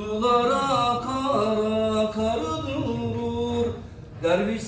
Sulara kara kar durur Derviş